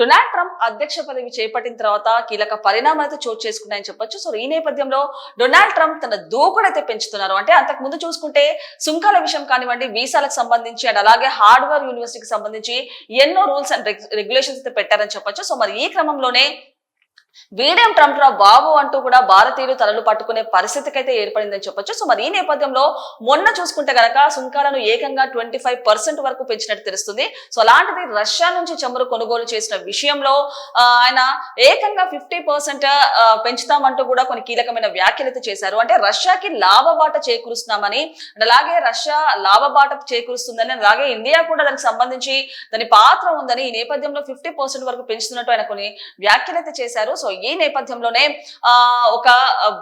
Donald Trump అధ్యక్ష పదవి చేపట్టిన తర్వాత కీలక పరిణామాలతో చోటు చేసుకున్నాయని చెప్పొచ్చు. సో ఈ నేపథ్యంలో డొనాల్డ్ ట్రంప్ తన దూకుడైతే పెంచుతున్నారు. అంటే అంతకు ముందు చూసుకుంటే సుంకాల విషయం కానివ్వండి వీసాలకు సంబంధించి అండ్ అలాగే హార్డ్వేర్ యూనివర్సిటీకి సంబంధించి ఎన్నో రూల్స్ అండ్ రెగ్యులేషన్స్ అయితే పెట్టారని చెప్పొచ్చు. సో మరి ఈ క్రమంలోనే వీడియం ట్రంప్ రా బాబు అంటూ కూడా భారతీయులు తలలు పట్టుకునే పరిస్థితికి అయితే ఏర్పడిందని చెప్పొచ్చు. సో మరి ఈ నేపథ్యంలో మొన్న చూసుకుంటే గనక సుంకాలను ఏకంగా ట్వంటీ ఫైవ్ పర్సెంట్ వరకు పెంచినట్టు తెలుస్తుంది. సో అలాంటిది రష్యా నుంచి చమురు కొనుగోలు చేసిన విషయంలో ఆయన ఏకంగా ఫిఫ్టీ పర్సెంట్ పెంచుతామంటూ కూడా కొన్ని కీలకమైన వ్యాఖ్యలు అయితే చేశారు. అంటే రష్యాకి లాభబాట చేకూరుస్తున్నామని అలాగే రష్యా లాభబాట చేకూరుస్తుందని అలాగే ఇండియా కూడా దానికి సంబంధించి దాని పాత్ర ఉందని ఈ నేపథ్యంలో ఫిఫ్టీ పర్సెంట్ వరకు పెంచుతున్నట్టు ఆయన కొన్ని వ్యాఖ్యలు అయితే చేశారు. సో ఈ నేపథ్యంలోనే ఒక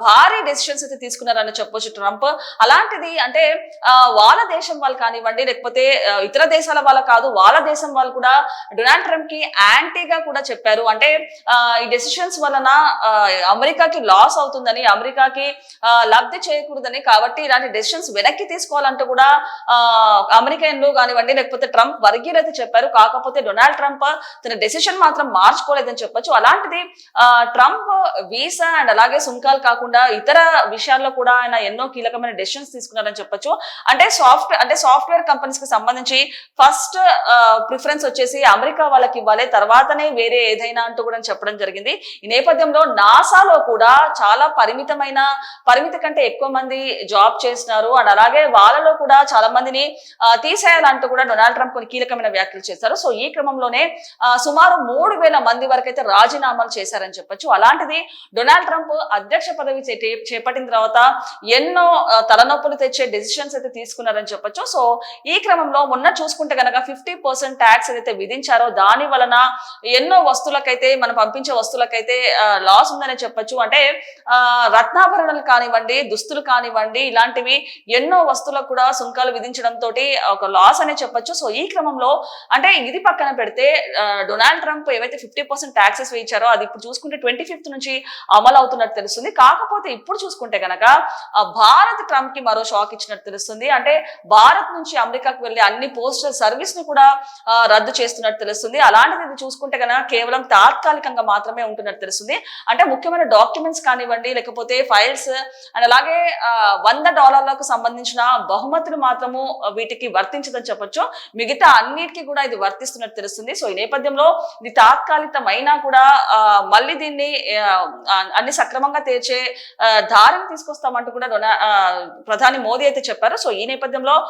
భారీ డెసిషన్స్ అయితే తీసుకున్నారని చెప్పొచ్చు ట్రంప్. అలాంటిది అంటే వాళ్ళ దేశం వాళ్ళు కానివ్వండి లేకపోతే ఇతర దేశాల వాళ్ళ కాదు వాళ్ళ దేశం వాళ్ళు కూడా డొనాల్డ్ ట్రంప్కి యాంటీగా కూడా చెప్పారు. అంటే ఈ డెసిషన్స్ వలన అమెరికాకి లాస్ అవుతుందని అమెరికాకి లబ్ధి చేయకూడదని కాబట్టి ఇలాంటి డెసిషన్స్ వెనక్కి తీసుకోవాలంటూ కూడా అమెరికన్లు కానివ్వండి లేకపోతే ట్రంప్ వర్గీయులు అయితే చెప్పారు. కాకపోతే డొనాల్డ్ ట్రంప్ తన డెసిషన్ మాత్రం మార్చుకోలేదని చెప్పొచ్చు. అలాంటిది ఆ, ట్రంప్ వీసా అండ్ అలాగే సుంకాలు కాకుండా ఇతర విషయాల్లో కూడా ఆయన ఎన్నో కీలకమైన డెసిషన్స్ తీసుకున్నారని చెప్పొచ్చు. అంటే సాఫ్ట్వేర్ అంటే సాఫ్ట్వేర్ కంపెనీస్కి సంబంధించి ఫస్ట్ ప్రిఫరెన్స్ వచ్చేసి అమెరికా వాళ్ళకి ఇవ్వాలి తర్వాతనే వేరే ఏదైనా అంటూ కూడా చెప్పడం జరిగింది. ఈ నేపథ్యంలో నాసాలో కూడా చాలా పరిమితమైన పరిమితి కంటే ఎక్కువ మంది జాబ్ చేస్తున్నారు. అండ్ అలాగే వాళ్ళలో కూడా చాలా మందిని తీసేయాలంటూ కూడా డొనాల్డ్ ట్రంప్ కొన్ని కీలకమైన వ్యాఖ్యలు చేశారు. సో ఈ క్రమంలోనే సుమారు మూడు వేల మంది వరకు అయితే రాజీనామాలు చేశారని చెప్పొచ్చు. అలాంటిది డొనాల్డ్ ట్రంప్ అధ్యక్ష పదవి చేపట్టిన తర్వాత ఎన్నో తలనొప్పులు తెచ్చే డెసిషన్స్ అయితే తీసుకున్నారని చెప్పొచ్చు. సో ఈ క్రమంలో మొన్న చూసుకుంటే కనుక ఫిఫ్టీ పర్సెంట్ ట్యాక్స్ ఏదైతే విధించారో దాని వలన ఎన్నో వస్తువులకైతే మనం పంపించే వస్తువులకైతే లాస్ ఉందని చెప్పొచ్చు. అంటే రత్నాభరణాలు కానివ్వండి దుస్తులు కానివ్వండి ఇలాంటివి ఎన్నో వస్తువులకు కూడా సుంకాలు విధించడంతో ఒక లాస్ అనే చెప్పొచ్చు. సో ఈ క్రమంలో అంటే ఇది పక్కన పెడితే డొనాల్డ్ ట్రంప్ ఏవైతే ఫిఫ్టీ పర్సెంట్ ట్యాక్సెస్ వేయించారో అది ఇప్పుడు చూసుకుంటే ట్వంటీ ఫిఫ్త్ నుంచి అమలు అవుతున్నట్టు తెలుస్తుంది. కాకపోతే ఇప్పుడు చూసుకుంటే గనక భారత్ ట్రంప్కి మరో షాక్ ఇచ్చినట్టు తెలుస్తుంది. అంటే భారత్ నుంచి అమెరికాకు వెళ్ళే అన్ని పోస్టల్ సర్వీస్ని కూడా రద్దు చేస్తున్నట్టు తెలుస్తుంది. అలాంటిది ఇది చూసుకుంటే కనుక కేవలం తాత్కాలికంగా మాత్రమే ఉంటున్నట్టు తెలుస్తుంది. అంటే ముఖ్యమైన డాక్యుమెంట్స్ కానివ్వండి లేకపోతే ఫైల్స్ అండ్ అలాగే వంద డాలర్లకు సంబంధించిన బహుమతులు మాత్రము వీటికి వర్తించదని చెప్పొచ్చు. మిగతా అన్నిటికీ కూడా ఇది వర్తిస్తున్నట్టు తెలుస్తుంది. సో ఈ నేపథ్యంలో ఇది తాత్కాలికమైనా కూడా మళ్ళీ దీన్ని అన్ని సక్రమంగా తీర్చే దారిని తీసుకొస్తామంటూ కూడా డొనా- ప్రధాని మోదీ అయితే చెప్పారు. సో ఈ నేపథ్యంలో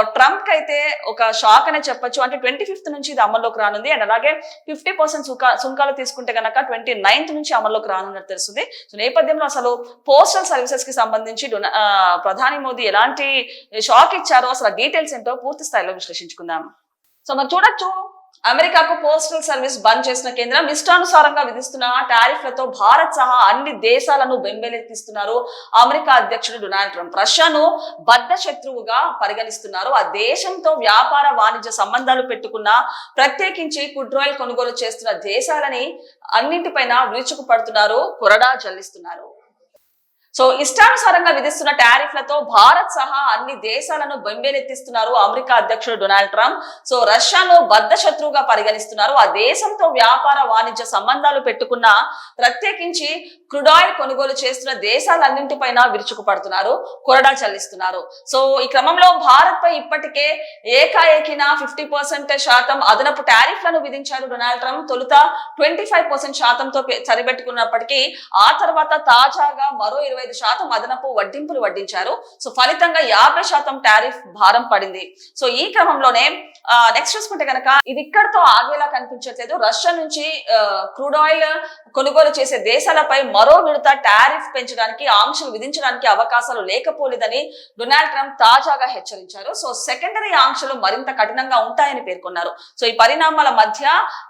ట్రంప్కి అయితే ఒక షాక్ అనే చెప్పొచ్చు. అంటే ట్వంటీ ఫిఫ్త్ నుంచి ఇది అమల్లోకి రానుంది. అండ్ అలాగే ఫిఫ్టీ పర్సెంట్ సుంకాలు తీసుకుంటే కనుక ట్వంటీ నైన్త్ నుంచి అమల్లోకి రానున్నట్టు తెలుస్తుంది. సో నేపథ్యంలో అసలు పోస్టల్ సర్వీసెస్కి సంబంధించి డొనా- ప్రధాని మోదీ ఎలాంటి షాక్ ఇచ్చారో అసలు డీటెయిల్స్ ఏంటో పూర్తి స్థాయిలో విశ్లేషించుకుందాం. సో మనం చూడొచ్చు. అమెరికాకు పోస్టల్ సర్వీస్ బంద్ చేసిన కేంద్రం ఇష్టానుసారంగా విధిస్తున్న టారిఫ్లతో భారత్ సహా అన్ని దేశాలను బెంబేలెత్తిస్తున్నారు అమెరికా అధ్యక్షుడు డొనాల్డ్ ట్రంప్. రష్యాను బద్ద శత్రువుగా పరిగణిస్తున్నారు. ఆ దేశంతో వ్యాపార వాణిజ్య సంబంధాలు పెట్టుకున్న ప్రత్యేకించి కుడ్రోయిల్ కొనుగోలు చేస్తున్న దేశాలని అన్నింటిపైన విరుచుకు పడుతున్నారు కొరడా జల్లిస్తున్నారు. సో ఇష్టానుసారంగా విధిస్తున్న టారిఫ్లతో భారత్ సహా అన్ని దేశాలను బొంబేలెత్తిస్తున్నారు అమెరికా అధ్యక్షుడు డొనాల్డ్ ట్రంప్. సో రష్యాను బద్ద శత్రువుగా పరిగణిస్తున్నారు. ఆ దేశంతో వ్యాపార వాణిజ్య సంబంధాలు పెట్టుకున్న ప్రత్యేకించి క్రుడాయిల్ కొనుగోలు చేస్తున్న దేశాలన్నింటిపైన విరుచుకుపడుతున్నారు. కొరడా చల్లిస్తున్నారు. సో ఈ క్రమంలో భారత్ పై ఇప్పటికే ఏకాఏకిన ఫిఫ్టీ పర్సెంట్ శాతం అదనపు టారిఫ్లను విధించారు డొనాల్డ్ ట్రంప్. తొలుత ట్వంటీ ఫైవ్ పర్సెంట్ శాతంతో సరిపెట్టుకున్నప్పటికీ ఆ తర్వాత తాజాగా మరో ఇరవై ఐదు శాతం అదనపు వడ్డింపులు వడ్డించారు. సో ఫలితంగా యాభై శాతం టారిఫ్ భారం పడింది. సో ఈ క్రమంలోనే నెక్స్ట్ చూసుకుంటే కనుక ఇది ఇక్కడతో ఆగేలా కనిపించట్లేదు. రష్యా నుంచి క్రూడ్ ఆయిల్ కొనుగోలు చేసే దేశాలపై మరో విడత టారిఫ్ పెంచడానికి ఆంక్షలు విధించడానికి అవకాశాలు లేకపోలేదని డొనాల్డ్ ట్రంప్ తాజాగా హెచ్చరించారు. సో సెకండరీ ఆంక్షలు మరింత కఠినంగా ఉంటాయని పేర్కొన్నారు. సో ఈ పరిణామాల మధ్య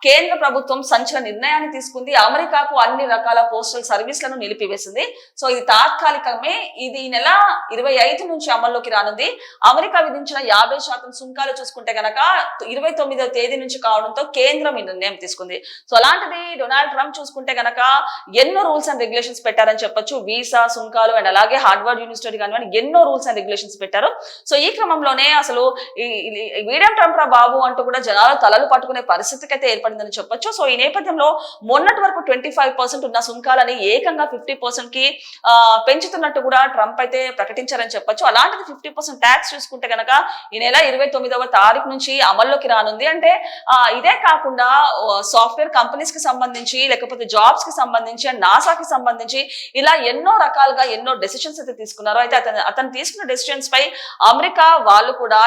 కేంద్ర ప్రభుత్వం సంచలన నిర్ణయాన్ని తీసుకుంది. అమెరికాకు అన్ని రకాల పోస్టల్ సర్వీసులను నిలిపివేసింది. సో ఇది తాత్కాలికమే ఇది ఈ నెల ఇరవై ఐదు నుంచి అమల్లోకి రానుంది. అమెరికా విధించిన యాభై శాతం సుంకాలు చూసుకుంటే గనక ఇరవై తొమ్మిదవ తేదీ నుంచి కావడంతో కేంద్రం ఈ నిర్ణయం తీసుకుంది. సో అలాంటిది డొనాల్డ్ ట్రంప్ చూసుకుంటే గనక ఎన్నో రూల్స్ అండ్ రెగ్యులేషన్స్ పెట్టారని చెప్పొచ్చు. వీసా సుంకాలు అండ్ అలాగే హార్డ్వర్డ్ యూనివర్సిటీ కానివ్వండి ఎన్నో రూల్స్ అండ్ రెగ్యులేషన్స్ పెట్టారు. సో ఈ క్రమంలోనే అసలు ఈ ట్రంప్ రా బాబు అంటూ కూడా జనాలు తలలు పట్టుకునే పరిస్థితికి అయితే ఏర్పడిందని చెప్పొచ్చు. సో ఈ నేపథ్యంలో మొన్నటి వరకు ట్వంటీ ఫైవ్ పర్సెంట్ ఉన్న సుంకాలని ఏకంగా ఫిఫ్టీ పర్సెంట్కి ఆ, పెంచుతున్నట్టు కూడా ట్రంప్ అయితే ప్రకటించారని చెప్పొచ్చు. అలాంటిది ఫిఫ్టీ పర్సెంట్ ట్యాక్స్ చూసుకుంటే కనుక ఈ నెల ఇరవై తొమ్మిదవ తారీఖు నుంచి అమల్లోకి రానుంది. అంటే ఇదే కాకుండా సాఫ్ట్వేర్ కంపెనీస్కి సంబంధించి లేకపోతే జాబ్స్కి సంబంధించి నాసాకి సంబంధించి ఇలా ఎన్నో రకాలుగా ఎన్నో డెసిషన్స్ అయితే తీసుకున్నారు అయితే అతను అతను తీసుకున్న డెసిషన్స్ పై అమెరికా వాళ్ళు కూడా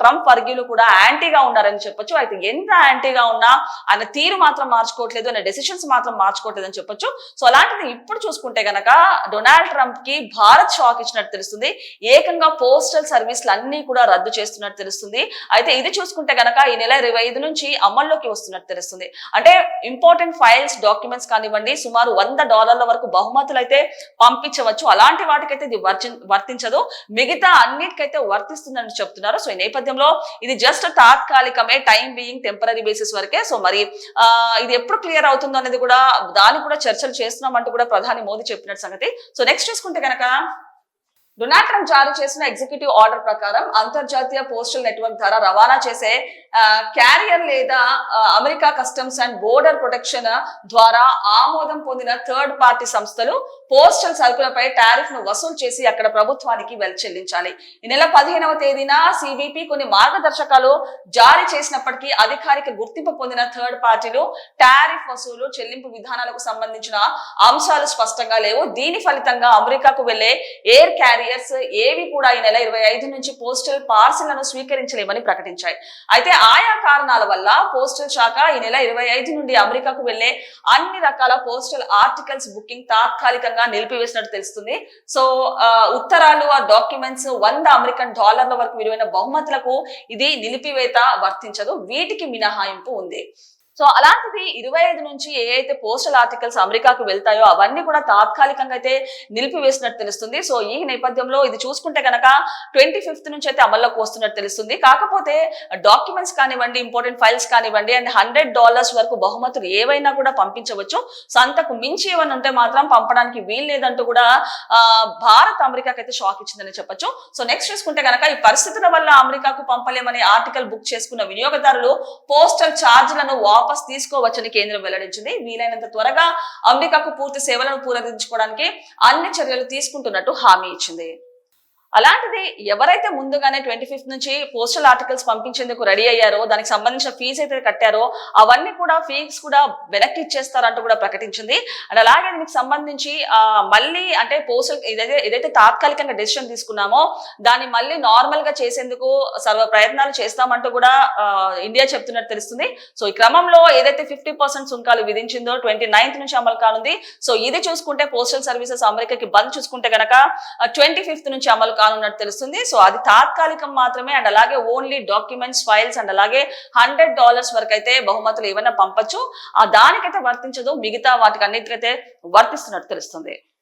ట్రంప్ వర్గీయులు కూడా యాంటీగా ఉన్నారని చెప్పొచ్చు. అయితే ఎంత యాంటీగా ఉన్నా ఆయన తీరు మాత్రం మార్చుకోవట్లేదు ఆయన డెసిషన్స్ మాత్రం మార్చుకోవట్లేదు అని చెప్పొచ్చు. సో అలాంటిది ఇప్పుడు చూసుకుంటే గనక డొనాల్డ్ ట్రంప్కి భారత్ షాక్ ఇచ్చినట్టు తెలుస్తుంది. ఏకంగా పోస్టల్ సర్వీసులు అన్ని కూడా రద్దు చేస్తున్నట్టు తెలుస్తుంది. అయితే ఇది చూసుకుంటే గనక ఈ నెల ఇరవై ఐదు నుంచి అమల్లోకి వస్తున్నట్టు తెలుస్తుంది. అంటే ఇంపార్టెంట్ ఫైల్స్ డాక్యుమెంట్స్ కానివ్వండి సుమారు వంద డాలర్ల వరకు బహుమతులు అయితే పంపించవచ్చు. అలాంటి వాటికైతే ఇది వర్తించదు. మిగతా అన్నిటికైతే వర్తిస్తుందని చెప్తున్నారు. సో ఈ నేపథ్యంలో ఇది జస్ట్ తాత్కాలికమే టైం బీయింగ్ టెంపరీ బేసిస్ వరకే. సో మరి ఇది ఎప్పుడు క్లియర్ అవుతుందో అనేది కూడా దాన్ని కూడా చర్చలు చేస్తున్నాం అంటూ కూడా ప్రధాని మోదీ చెప్పినట్టు సంగతి. సో నెక్స్ట్ చూసుకుంటే కనుక డొనాల్డ్ ట్రంప్ జారీ చేసిన ఎగ్జిక్యూటివ్ ఆర్డర్ ప్రకారం అంతర్జాతీయ పోస్టల్ నెట్వర్క్ ద్వారా రవాణా చేసే క్యారియర్ లేదా America customs and border protection ద్వారా ఆమోదం పొందిన థర్డ్ పార్టీ సంస్థలు పోస్టల్ సరుకులపై టారిఫ్ను వసూలు చేసి అక్కడ ప్రభుత్వానికి వెల్ చెల్లించాలి. ఈ నెల పదిహేనవ తేదీన సిబిపి కొన్ని మార్గదర్శకాలు జారీ చేసినప్పటికీ అధికారిక గుర్తింపు పొందిన థర్డ్ పార్టీలు టారిఫ్ వసూలు చెల్లింపు విధానాలకు సంబంధించిన అంశాలు స్పష్టంగా లేవు. దీని ఫలితంగా అమెరికాకు వెళ్ళే ఎయిర్ క్యారియర్స్ ఏవి కూడా ఈ నెల ఇరవై ఐదు నుంచి పోస్టల్ పార్సిళ్ళను స్వీకరించలేమని ప్రకటించాయి. అయితే ఆయా కారణాల వల్ల పోస్టల్ శాఖ ఈ నెల ఇరవై ఐదు నుండి అమెరికాకు వెళ్ళే అన్ని రకాల పోస్టల్ ఆర్టికల్స్ బుకింగ్ తాత్కాలికంగా నిలిపివేసినట్టు తెలుస్తుంది. సో ఉత్తరాలు ఆ డాక్యుమెంట్స్ వంద అమెరికన్ డాలర్ల వరకు విలువైన బహుమతులకు ఇది నిలిపివేత వర్తించదు. వీటికి మినహాయింపు ఉంది. సో అలాంటిది ఇరవై ఐదు నుంచి ఏ అయితే పోస్టల్ ఆర్టికల్స్ అమెరికాకు వెళ్తాయో అవన్నీ కూడా తాత్కాలికంగా అయితే నిలిపివేసినట్టు తెలుస్తుంది. సో ఈ నేపథ్యంలో ఇది చూసుకుంటే కనుక ట్వంటీ ఫిఫ్త్ నుంచి అయితే అమల్లోకి వస్తున్నట్టు తెలుస్తుంది. కాకపోతే డాక్యుమెంట్స్ కానివ్వండి ఇంపార్టెంట్ ఫైల్స్ కానివ్వండి అండ్ హండ్రెడ్ డాలర్స్ వరకు బహుమతులు ఏవైనా కూడా పంపించవచ్చు. సో అంతకు మించి ఏమైనా ఉంటే మాత్రం పంపడానికి వీలు లేదంటూ కూడా భారత్ అమెరికాకి అయితే షాక్ ఇచ్చిందని చెప్పొచ్చు. సో నెక్స్ట్ చూసుకుంటే కనుక ఈ పరిస్థితుల వల్ల అమెరికాకు పంపలేమని ఆర్టికల్ బుక్ చేసుకున్న వినియోగదారులు పోస్టల్ ఛార్జీలను వాపస్ తీసుకోవచ్చని కేంద్రం వెల్లడించింది. వీలైనంత త్వరగా అమెరికాకు పూర్తి సేవలను పూరదించుకోవడానికి అన్ని చర్యలు తీసుకుంటున్నట్టు హామీ ఇచ్చింది. అలాంటిది ఎవరైతే ముందుగానే ట్వంటీ ఫిఫ్త్ నుంచి పోస్టల్ ఆర్టికల్స్ పంపించేందుకు రెడీ అయ్యారో దానికి సంబంధించిన ఫీజు అయితే కట్టారో అవన్నీ కూడా ఫీజ్ కూడా వెనక్కి ఇచ్చేస్తారంటూ కూడా ప్రకటించింది. అండ్ అలాగే దీనికి సంబంధించి మళ్ళీ అంటే పోస్టల్ ఏదైతే ఏదైతే తాత్కాలికంగా డెసిషన్ తీసుకున్నామో దాన్ని మళ్ళీ నార్మల్గా చేసేందుకు సర్వ ప్రయత్నాలు చేస్తామంటూ కూడా ఇండియా చెప్తున్నట్టు తెలుస్తుంది. సో ఈ క్రమంలో ఏదైతే ఫిఫ్టీ పర్సెంట్ సుంకాలు విధించిందో ట్వంటీ నైన్త్ నుంచి అమలు కానుంది. సో ఇది చూసుకుంటే పోస్టల్ సర్వీసెస్ అమెరికాకి బంద్ చూసుకుంటే గనక ట్వంటీ ఫిఫ్త్ నుంచి అమలు కానున్నట్టు తెలుస్తుంది. సో అది తాత్కాలికం మాత్రమే అండ్ అలాగే ఓన్లీ డాక్యుమెంట్స్ ఫైల్స్ అండ్ అలాగే హండ్రెడ్ డాలర్స్ వరకు అయితే బహుమతులు ఏమైనా పంపచ్చు. ఆ దానికైతే వర్తించదు. మిగతా వాటికి అన్నిటికైతే వర్తిస్తున్నట్టు తెలుస్తుంది.